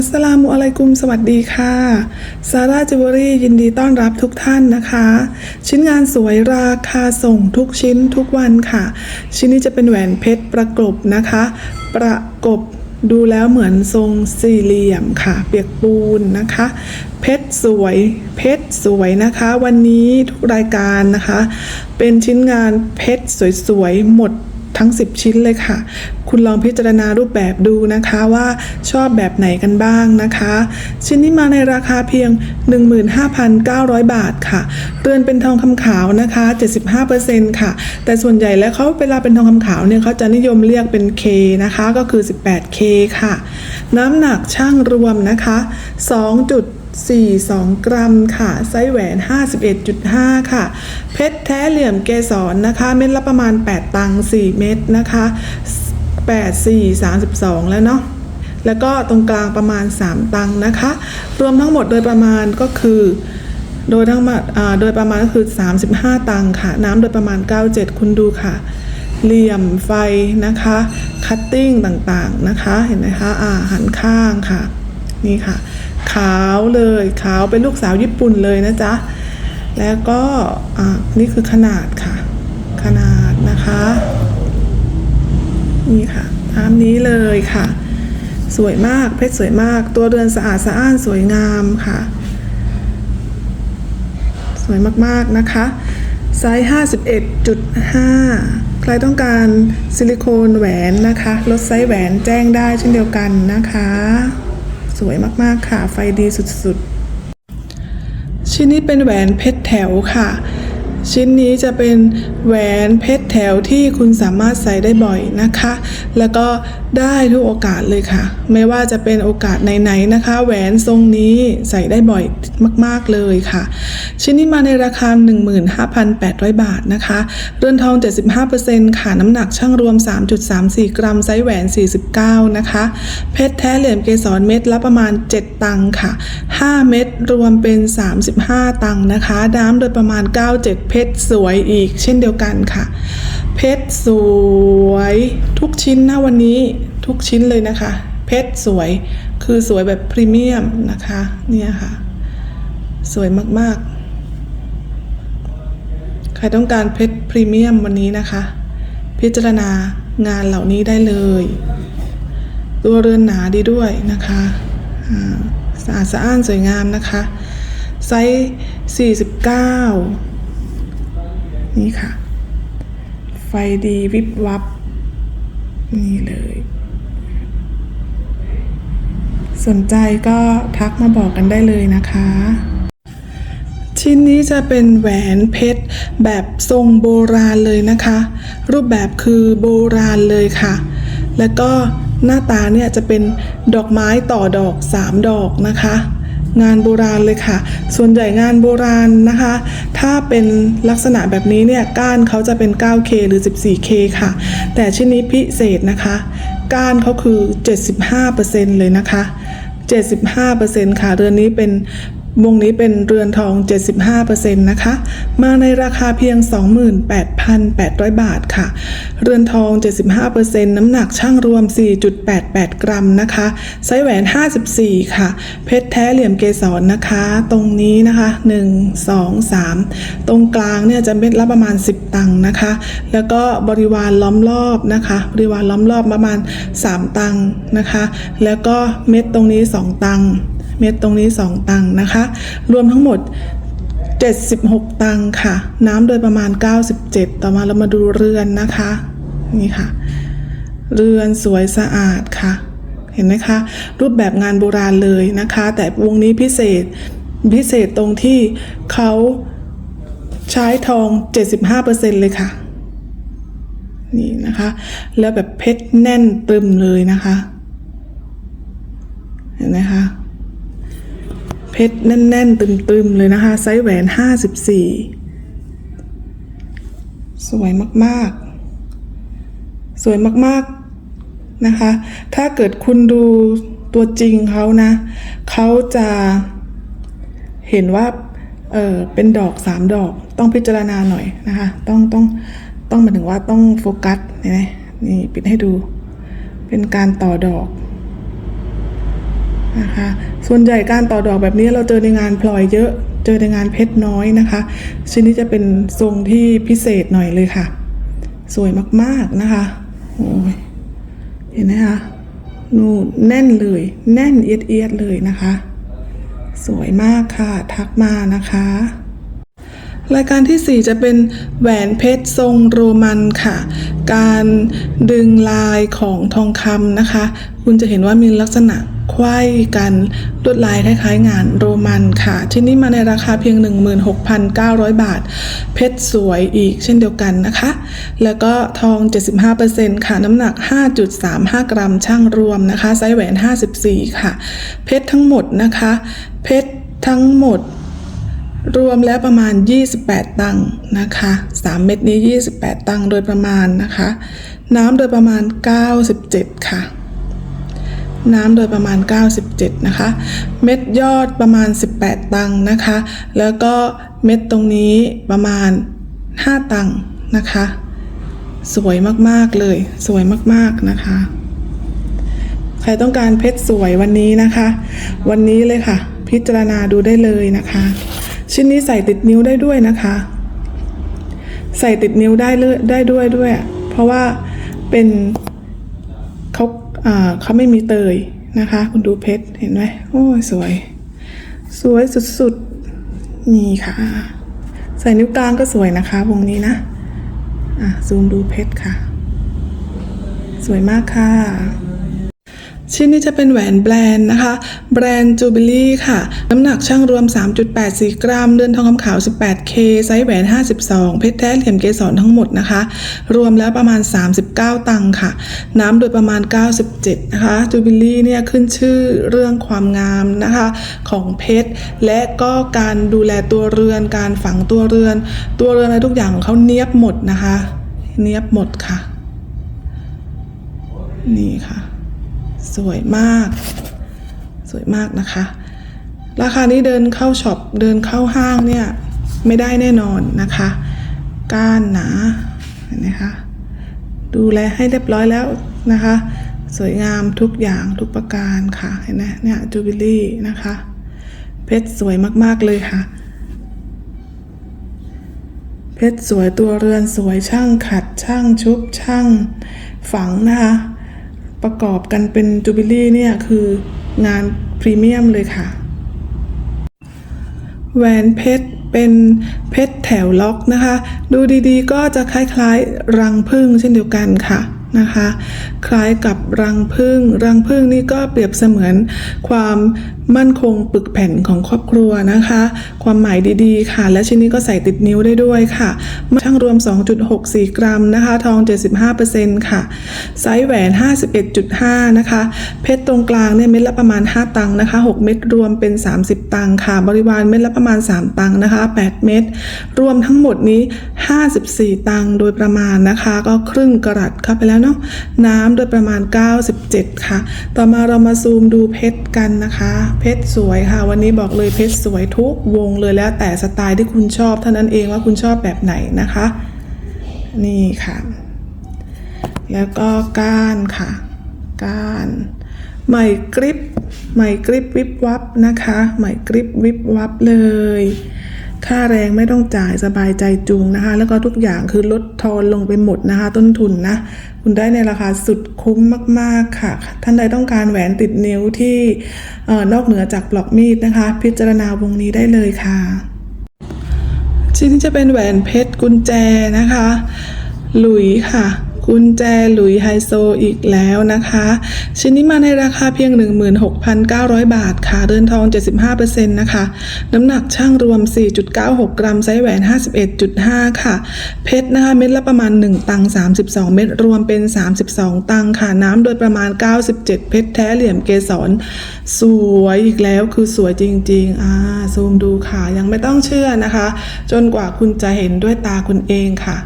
อัสสลามุอะลัยกุมสวัสดีค่ะซาร่าจิวเวลรี่ยินดีต้อนรับทุกท่านนะคะ ชิ้นงานสวยราคาส่งทุกชิ้นทุกวันค่ะ ชิ้นนี้จะเป็นแหวนเพชรประกบนะคะ ประกบดูแล้วเหมือนทรงสี่เหลี่ยมค่ะ เปียกปูนนะคะ เพชรสวยเพชรสวยนะคะ วันนี้ทุกรายการนะคะ เป็นชิ้นงานเพชรสวยๆหมด ทั้ง 10 ชิ้นเลยค่ะ คุณลองพิจารณารูปแบบดูนะคะว่าชอบแบบไหนกันบ้างนะคะ ชิ้นนี้มาในราคาเพียง 15,900 บาทค่ะเรือนเป็นทองคำขาวนะคะ 75%ค่ะ แต่ส่วนใหญ่แล้วเขาเวลาเป็นทองคำขาวเนี่ยเขาจะนิยมเรียกเป็น K นะคะ ก็คือ 18K ค่ะ น้ำหนักช่างรวมนะคะ 2. 42 กรัมค่ะ ไซส์แหวน 51.5 ค่ะ เพชรแท้เหลี่ยมเกสรนะคะ เม็ดละประมาณ 8 ตังค์4เม็ดนะคะ 8 4 32 แล้วเนาะแล้วก็ตรงกลางประมาณ 3 ตังค์นะคะ รวมทั้งหมดโดยประมาณก็คือ โดยทั้งหมดอ่าโดยประมาณก็คือ 35 ตังค์ค่ะ น้ำโดยประมาณ 97 คุณดูค่ะ เหลี่ยมไฟนะคะ คัตติ้งต่างๆนะคะ เห็นไหมคะ อ่าหันข้างค่ะ นี่ค่ะ ขาวเลยขาวเป็นลูกสาวญี่ปุ่นเลยนะจ๊ะ แล้วก็อ่านี่คือขนาดค่ะ ขนาดนะคะ นี่ค่ะตามนี้เลยค่ะ สวยมากเพชรสวยมาก ตัวเรือนสะอาดสะอ้านสวยงามค่ะ สวยมากๆนะคะไซส์ 51.5 ใครต้องการซิลิโคนแหวนนะคะ ลดไซส์แหวนแจ้งได้เช่นเดียวกันนะคะ สวยมากๆค่ะ ไฟดีสุดๆ ชิ้นนี้เป็นแหวนเพชรแถวค่ะ ชิ้นนี้จะเป็นแหวนเพชรแถวที่คุณสามารถใส่ได้บ่อยนะคะ แล้วก็ได้ทุกโอกาสเลยค่ะ ไม่ว่าจะเป็นโอกาสไหนๆนะคะ แหวนทรงนี้ใส่ได้บ่อยมากๆเลยค่ะ ชิ้นนี้มาในราคา 15,800 บาทนะคะ เรือนทอง 75%ค่ะน้ำหนักช่างรวม 3.34 กรัมไซส์แหวน 49 นะคะ เพชรแท้เหลี่ยมเกสรเม็ดละประมาณ 7 ตังค่ะ 5 เม็ดรวมเป็น 35 ตังนะคะ น้ำโดยประมาณ 97เพชรสวยอีกเช่นเดียวกันค่ะ เพชรสวยทุกชิ้นนะวันนี้ทุกชิ้นเลยนะคะ เพชรสวยคือสวยแบบพรีเมียมนะคะเนี่ยค่ะ สวยมากๆ ใครต้องการเพชรพรีเมียมวันนี้นะคะ พิจารณางานเหล่านี้ได้เลย ตัวเรือนหนาดีด้วยนะคะสะอาดสะอ้านสวยงามนะคะ ไซส์49 นี่ค่ะ ไฟดีวิบวับ นี่เลย สนใจก็ทักมาบอกกันได้เลยนะคะ ชิ้นนี้จะเป็นแหวนเพชรแบบทรงโบราณเลยนะคะ รูปแบบคือโบราณเลยค่ะ แล้วก็หน้าตาเนี่ยจะเป็นดอกไม้ต่อดอก 3 ดอกนะคะ งานโบราณเลยค่ะ ส่วนใหญ่งานโบราณนะคะ ถ้าเป็นลักษณะแบบนี้เนี่ยก้านเขาจะเป็น 9K หรือ 14K ค่ะ แต่ชิ้นนี้พิเศษนะคะ ก้านเขาคือ 75%เลยนะคะ75%ค่ะ เรือนนี้เป็น วงนี้เป็นเรือนทอง 75%นะคะ มาในราคาเพียง 28,800 บาทค่ะ เรือนทอง 75%น้ำหนักช่างรวม 4.88 กรัมนะคะ ไซส์แหวน 54 ค่ะ เพชรแท้เหลี่ยมเกสรนะคะ ตรงนี้นะคะ 1 2 3 ตรงกลางเนี่ยจะเม็ดละประมาณ 10 ตังค์นะคะ แล้วก็บริวารล้อมรอบนะคะ บริวารล้อมรอบประมาณ 3 ตังค์นะคะ แล้วก็เม็ดตรงนี้ 2 ตังค์ เม็ดตรงนี้ 2 ตังค์นะคะ รวมทั้งหมด 76 ตังค์ค่ะ น้ำโดยประมาณ 97 ต่อมาเรามาดูเรือนนะคะ นี่ค่ะ เรือนสวยสะอาดค่ะ เห็นไหมคะ รูปแบบงานโบราณเลยนะคะ แต่วงนี้พิเศษพิเศษตรงที่เขาใช้ทอง 75%เลยค่ะ นี่นะคะ แล้วแบบเพชรแน่นตึมเลยนะคะ เห็นไหมคะ ชรแน่น ๆ ตึม ๆ เลยนะคะ ไซส์แหวน 54 สวยมาก ๆ สวยมาก ๆ นะคะ ถ้าเกิดคุณดูตัวจริงเขานะ เขาจะเห็นว่าเออเป็นดอกสามดอกต้องพิจารณาหน่อยนะคะ ต้องต้องต้องหมายถึงว่าต้องโฟกัสนไหมนี่ปิดให้ดู เป็นการต่อดอก นะคะ ส่วนใหญ่การต่อดอกแบบนี้เราเจอในงานพลอยเยอะ เจอในงานเพชรน้อยนะคะ ชิ้นนี้จะเป็นทรงที่พิเศษหน่อยเลยค่ะ สวยมากๆนะคะ โอ้ย เห็นไหมคะ นูนแน่นเลย แน่นเอียดเอียดเลยนะคะ สวยมากค่ะ ทักมานะคะรายการที่ 4 จะเป็นแหวนเพชรทรงโรมันค่ะ การดึงลายของทองคำนะคะ คุณจะเห็นว่ามีลักษณะ ไขว้กันลวดลายคล้ายๆงานโรมันค่ะ ชิ้นนี้มาในราคาเพียง 16,900 บาท เพชรสวยอีกเช่นเดียวกันนะคะ แล้วก็ทอง 75%ค่ะ น้ำหนัก 5.35 กรัมช่างรวมนะคะ ไซส์แหวน 54 ค่ะ เพชรทั้งหมดนะคะ เพชรทั้งหมดรวมแล้วประมาณ 28 ตังค์นะคะ 3 เม็ดนี้ 28 ตังค์โดยประมาณนะคะ น้ำโดยประมาณ 97 ค่ะ น้ำโดยประมาณ 97 นะคะ เม็ดยอดประมาณ 18 ตังค์นะคะ แล้วก็เม็ดตรงนี้ประมาณ 5 ตังค์นะคะ สวยมากๆเลย สวยมากๆนะคะ ใครต้องการเพชรสวยวันนี้นะคะ วันนี้เลยค่ะ พิจารณาดูได้เลยนะคะ ชิ้นนี้ใส่ติดนิ้วได้ด้วยนะคะ ใส่ติดนิ้วได้เลยได้ด้วยด้วย เพราะว่าเป็น เขาไม่มีเตยนะคะ คุณดูเพชรเห็นไหมโอ้สวย สวยสุดๆนี่ค่ะ ใส่นิ้วกลางก็สวยนะคะ วงนี้นะอะซูมดูเพชรค่ะ สวยมากค่ะ ชิ้นนี้จะเป็นแหวนแบรนด์นะคะ แบรนด์จูบิลี่ค่ะ น้ำหนักช่างรวม 3.84 กรัมเดือนทองคำขาว 18K ไซส์แหวน 52 เพชรแท้เหลี่ยมเกสรทั้งหมดนะคะ รวมแล้วประมาณ 39 ตังค์ค่ะ น้ำโดยประมาณ 97 นะคะจูบิลี่เนี่ยขึ้นชื่อเรื่องความงามนะคะของเพชร และก็การดูแลตัวเรือน การฝังตัวเรือน ตัวเรือนอะไรทุกอย่างของเขาเนียบหมดนะคะ เนียบหมดค่ะ นี่ค่ะ สวยมาก สวยมากนะคะ ราคานี้เดินเข้าช็อปเดินเข้าห้างเนี่ย ไม่ได้แน่นอนนะคะ ก้านหนาเห็นไหมคะดูแลให้เรียบร้อยแล้วนะคะ สวยงามทุกอย่างทุกประการค่ะเห็นไหมเนี่ยจูบิลี่นะคะ เพชรสวยมากๆเลยค่ะ เพชรสวยตัวเรือนสวยช่างขัดช่างชุบช่างฝังนะคะ ประกอบกันเป็นจูบิลี่เนี่ยคืองานพรีเมียมเลยค่ะ แหวนเพชรเป็นเพชรแถวล็อกนะคะ ดูดีๆ ก็จะคล้ายๆ รังพึ่งเช่นเดียวกันค่ะ นะคะ คล้ายกับรังผึ้งรังผึ้งนี่ก็เปรียบเสมือนความมั่นคงปึกแผ่นของครอบครัวนะคะ ความหมายดีๆค่ะ และชิ้นนี้ก็ใส่ติดนิ้วได้ด้วยค่ะช่างรวม 2.64 กรัมนะคะ ทอง 75%ค่ะ ไซส์แหวน 51.5 นะคะ เพชรตรงกลางเนี่ยเม็ดละประมาณ 5 ตังค์นะคะ 6 เม็ดรวมเป็น 30 ตังค์ค่ะ บริวารเม็ดละประมาณ 3 ตังค์นะคะ 8 เม็ดรวมทั้งหมดนี้ 54 ตังค์โดยประมาณนะคะ ก็ครึ่งกะรัตเข้าไปแล้วเนาะน้ำโดยประมาณ 97 ค่ะ ต่อมาเรามาซูมดูเพชรกันนะคะ เพชรสวยค่ะ วันนี้บอกเลยเพชรสวยทุกวงเลยแล้วแต่สไตล์ที่คุณชอบเท่านั้นเองว่าคุณชอบแบบไหนนะคะ นี่ค่ะ แล้วก็ก้านค่ะ ก้านใหม่กริปใหม่กริปวิบวับนะคะ ใหม่กริปวิบวับเลย ค่าแรงไม่ต้องจ่ายสบายใจจุงนะคะ แล้วก็ทุกอย่างคือลดทอนลงไปหมดนะคะ ต้นทุนนะ คุณได้ในราคาสุดคุ้มมาก ๆ ค่ะ ท่านใดต้องการแหวนติดนิ้วที่นอกเหนือจากปลอกมีดนะคะ พิจารณาวงนี้ได้เลยค่ะ ชิ้นนี้จะเป็นแหวนเพชรกุญแจนะคะ หลุยค่ะ กุญแจหลุยไฮโซอีกแล้วนะคะ ชิ้นนี้มาในราคาเพียง 16,900 บาทค่ะ เดินทอง 75%นะคะ น้ำหนักช่างรวม 4.96 กรัม ไซส์แหวน 51.5 ค่ะ เพชรนะคะ เม็ดละประมาณ 1 ตัง 32 เม็ดรวมเป็น 32 ตังค่ะ น้ำโดยประมาณ 97 เพชรแท้เหลี่ยมเกสร สวยอีกแล้วคือสวยจริงๆ อ่า ซูมดูค่ะ ยังไม่ต้องเชื่อนะคะ จนกว่าคุณจะเห็นด้วยตาคุณเองค่ะ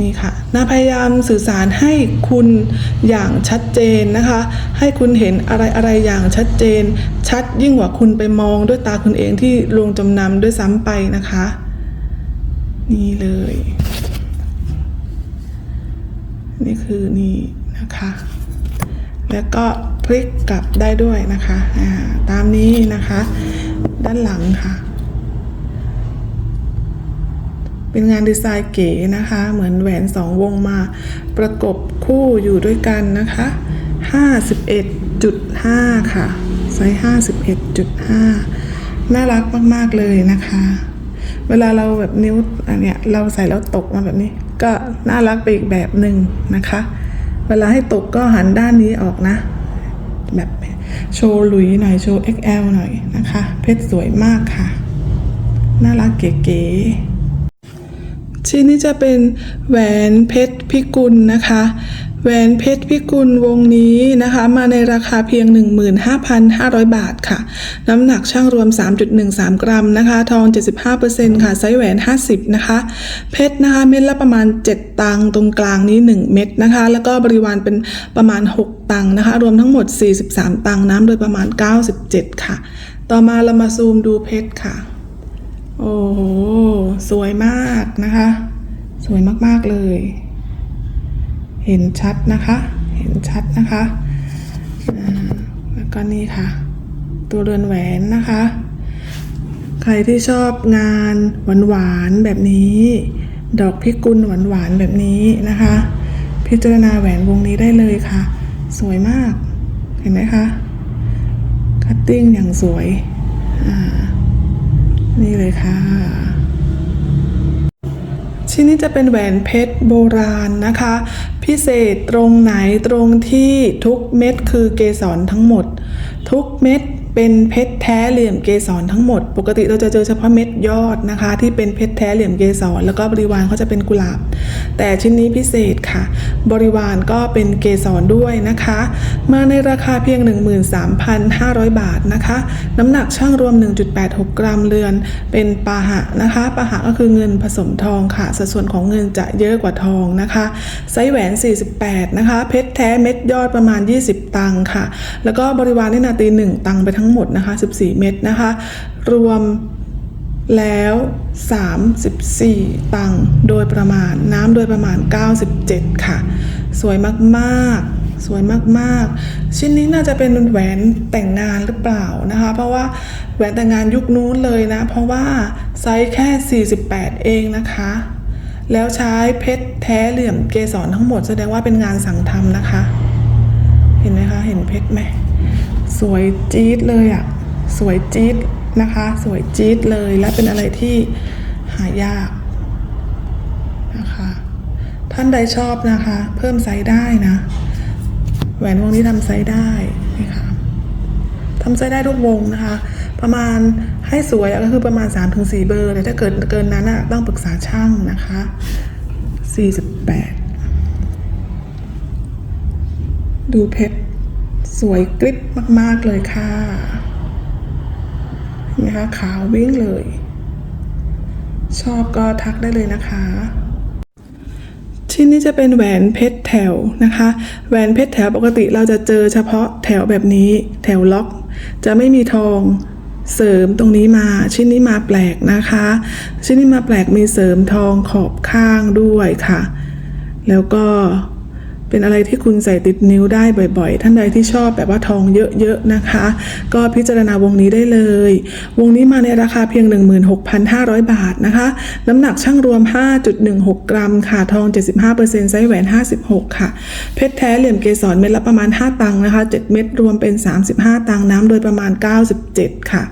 นี่ค่ะนาพยายามสื่อสารให้คุณอย่างชัดเจนนะคะ ให้คุณเห็นอะไรอะไรอย่างชัดเจน ชัดยิ่งกว่าคุณไปมองด้วยตาคุณเองที่ลงจำนำด้วยซ้ำไปนะคะ นี่เลย นี่คือนี่นะคะ แล้วก็พลิกกลับได้ด้วยนะคะ ตามนี้นะคะ ด้านหลังค่ะ เป็นงานดีไซน์เก๋นะคะ เหมือนแหวนสองวงมาประกบคู่อยู่ด้วยกันนะคะ 51.5 ค่ะ ไซส์ 51.5 น่ารักมาก ๆ เลยนะคะ เวลาเราแบบนิ้วอันเนี้ยเราใส่แล้วตกมาแบบนี้ ก็น่ารักไปอีกแบบหนึ่งนะคะ เวลาให้ตกก็หันด้านนี้ออกนะ แบบโชว์หลุยหน่อย โชว์ XL หน่อยนะคะ เพชรสวยมากค่ะ น่ารักเก๋ๆ ชิ้นนี้จะเป็นแหวนเพชรพิกุลนะคะ แหวนเพชรพิกุลวงนี้นะคะ มาในราคาเพียง 15,500 บาทค่ะ น้ำหนักช่างรวม 3.13 กรัมนะคะ ทอง 75%ค่ะไซส์แหวน 50 นะคะ เพชรนะคะเม็ดละประมาณ 7 ตังตรงกลางนี้ 1 เม็ดนะคะ แล้วก็บริวารเป็นประมาณ 6 ตังนะคะ รวมทั้งหมด 43 ตังน้ำโดยประมาณ 97 ค่ะ ต่อมาเรามาซูมดูเพชรค่ะ โอ้โห สวยมากนะคะ สวยมากๆเลย เห็นชัดนะคะ เห็นชัดนะคะ แล้วก็นี่ค่ะ ตัวเรือนแหวนนะคะ ใครที่ชอบงานหวานๆแบบนี้ ดอกพิกุลหวานๆแบบนี้นะคะ พิจารณาแหวนวงนี้ได้เลยค่ะ สวยมาก เห็นไหมคะ คัตติ้งอย่างสวย อ่า นี่เลยค่ะ ชิ้นนี้จะเป็นแหวนเพชรโบราณนะคะ พิเศษตรงไหนตรงที่ทุกเม็ดคือเกสรทั้งหมด ทุกเม็ด เป็นเพชรแท้เหลี่ยมเกสรทั้งหมด ปกติเราจะเจอเฉพาะเม็ดยอดนะคะ ที่เป็นเพชรแท้เหลี่ยมเกสรแล้วก็บริวารเขาจะเป็นกุหลาบ แต่ชิ้นนี้พิเศษค่ะ บริวารก็เป็นเกสรด้วยนะคะ มาในราคาเพียง 13,500 บาทนะคะ น้ำหนักช่างรวม 1.86 กรัมเรือน เป็นปาหะนะคะปาหะก็คือเงินผสมทองค่ะ สัดส่วนของเงินจะเยอะกว่าทองนะคะไซส์แหวน 48 นะคะ เพชรแท้เม็ดยอดประมาณ 20 ตังค่ะ แล้วก็บริวารนี่นาตี 1 ตังไปทั้ง้งหมดนะคะ 14 เม็ดนะคะ รวมแล้ว 34 ตังค์โดยประมาณน้ำโดยประมาณ 97 ค่ะ สวยมากๆ สวยมากๆ ชิ้นนี้น่าจะเป็นแหวนแต่งงานหรือเปล่านะคะ เพราะว่าแหวนแต่งงานยุคนู้นเลยนะ เพราะว่าไซส์แค่ 48 เองนะคะ แล้วใช้เพชรแท้เหลี่ยมเกสรทั้งหมดแสดงว่าเป็นงานสั่งทำนะคะ เห็นไหมคะ เห็นเพชรไหม สวยจี๊ดเลยอะ่ะสวยจี๊ดนะคะ สวยจี๊ดเลยและเป็นอะไรที่หายากนะคะท่านใดชอบนะคะ เพิ่มไซส์ได้นะ แหวนวงนี้ทำไซส์ได้นี่ค่ะทำไซส์ได้ทุกวงนะคะ ประมาณให้สวยก็คือประมาณ 3-4 เบอร์แต่ถ้าเกิดเกินนั้นอะต้องปรึกษาช่างนะคะ 48 ดูเพชร สวยกริบมาก ๆ เลยค่ะนไหมคะขาววิ่งเลย ชอบก็ทักได้เลยนะคะ ชิ้นนี้จะเป็นแหวนเพชรแถวนะคะ แหวนเพชรแถวปกติเราจะเจอเฉพาะแถวแบบนี้ แถวล็อก จะไม่มีทองเสริมตรงนี้มาชิ้นนี้มาแปลกนะคะ ชิ้นนี้มาแปลกมีเสริมทองขอบข้างด้วยค่ะ แล้วก็ เป็นอะไรที่คุณใส่ติดนิ้วได้บ่อยๆ ท่านใดที่ชอบแบบว่าทองเยอะๆนะคะ ก็พิจารณาวงนี้ได้เลย วงนี้มาในราคาเพียง 16,500 บาทนะคะ น้ำหนักช่างรวม 5.16 กรัมค่ะ ทอง 75%ไซส์แหวน 56 ค่ะ เพชรแท้เหลี่ยมเกสรเม็ดละประมาณ 5 ตังค์นะคะ 7 เม็ดรวมเป็น 35 ตังค์น้ำโดยประมาณ 97 ค่ะ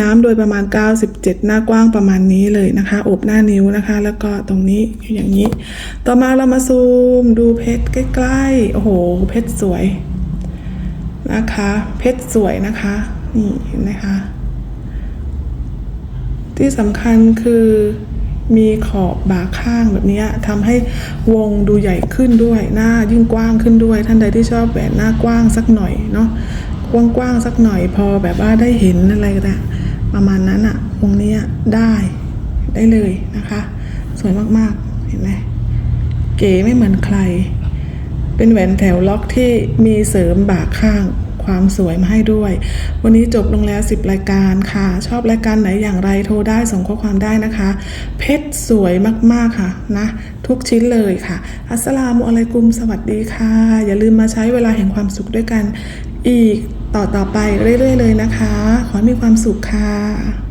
น้ำโดยประมาณ 97 หน้ากว้างประมาณนี้เลยนะคะอบหน้านิ้วนะคะ แล้วก็ตรงนี้อย่างนี้ ต่อมาเรามาซูมดูเพชรใกล้ๆ โอ้โห เพชรสวยนะคะ เพชรสวยนะคะ นี่นไหมคะ ที่สำคัญคือมีขอบบ่าข้างแบบนี้ทำให้วงดูใหญ่ขึ้นด้วย หน้ายิ่งกว้างขึ้นด้วย ท่านใดที่ชอบแหวนหน้ากว้างสักหน่อยเนาะ กว้างๆสักหน่อยพอแบบว่าได้เห็นอะไรก็ได้ประมาณนั้นอะวงนี้ได้ได้เลยนะคะ สวยมากๆเห็นไหมเก๋ไม่เหมือนใคร เป็นแหวนแถวล็อกที่มีเสริมบ่าข้างความสวยมาให้ด้วย วันนี้จบลงแล้ว 10 รายการค่ะ ชอบรายการไหนอย่างไรโทรได้ส่งข้อความได้นะคะ เพชรสวยมากๆค่ะนะ ทุกชิ้นเลยค่ะ อัสสลามุอะลัยกุมสวัสดีค่ะ อย่าลืมมาใช้เวลาแห่งความสุขด้วยกันอีก ต่อๆไปเรื่อย ๆ เลยนะคะ ขอให้มีความสุขค่ะ